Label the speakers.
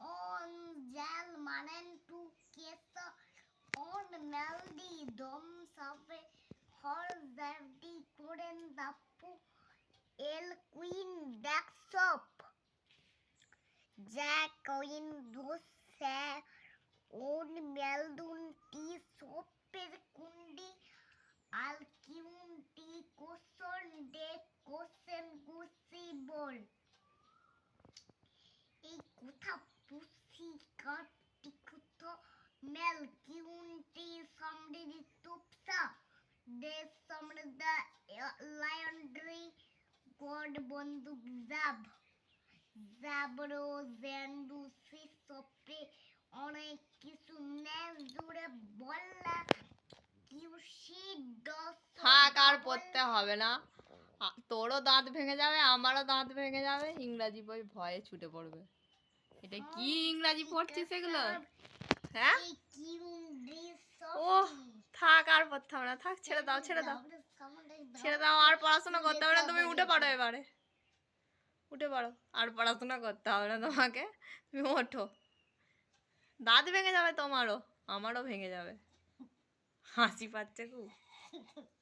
Speaker 1: on gel manen to kesa on melody dom sabe hor zerdi koren dapu el queen jack queen dose on meldun মেল কিউন্টি সমৃদ্ধি তুপসা দে সমৃদ্ধ লায়ন্ড্রি গড বন্দুক জাব। জাবরো জেন্ডু সিসপে অনেক কিছু নেন জুড়ে বললা কিউসি ডস
Speaker 2: থাক, আর পড়তে হবে না। তোরও দাঁত ভেঙে যাবে, আমারও দাঁত ভেঙে যাবে, ইংরাজি বই ভয়ে ছুটে পড়বে। এটা কি ইংরাজি পড়ছিস এগুলো? হ্যাঁ? ও থাক আর পড়তে হবে না। থাক ছেড়ে দাও ছেড়ে দাও। ছেড়ে দাও আর পড়াশোনা করতে হবে না। তুমি উঠে পড়ো এবারে। উঠে পড়ো। আর পড়াশোনা করতে হবে না তোমাকে। তুমি ওঠো। দাঁত ভেঙে যাবে তোমারও। আমারও ভেঙে যাবে। হাসি পাচ্ছে খুব।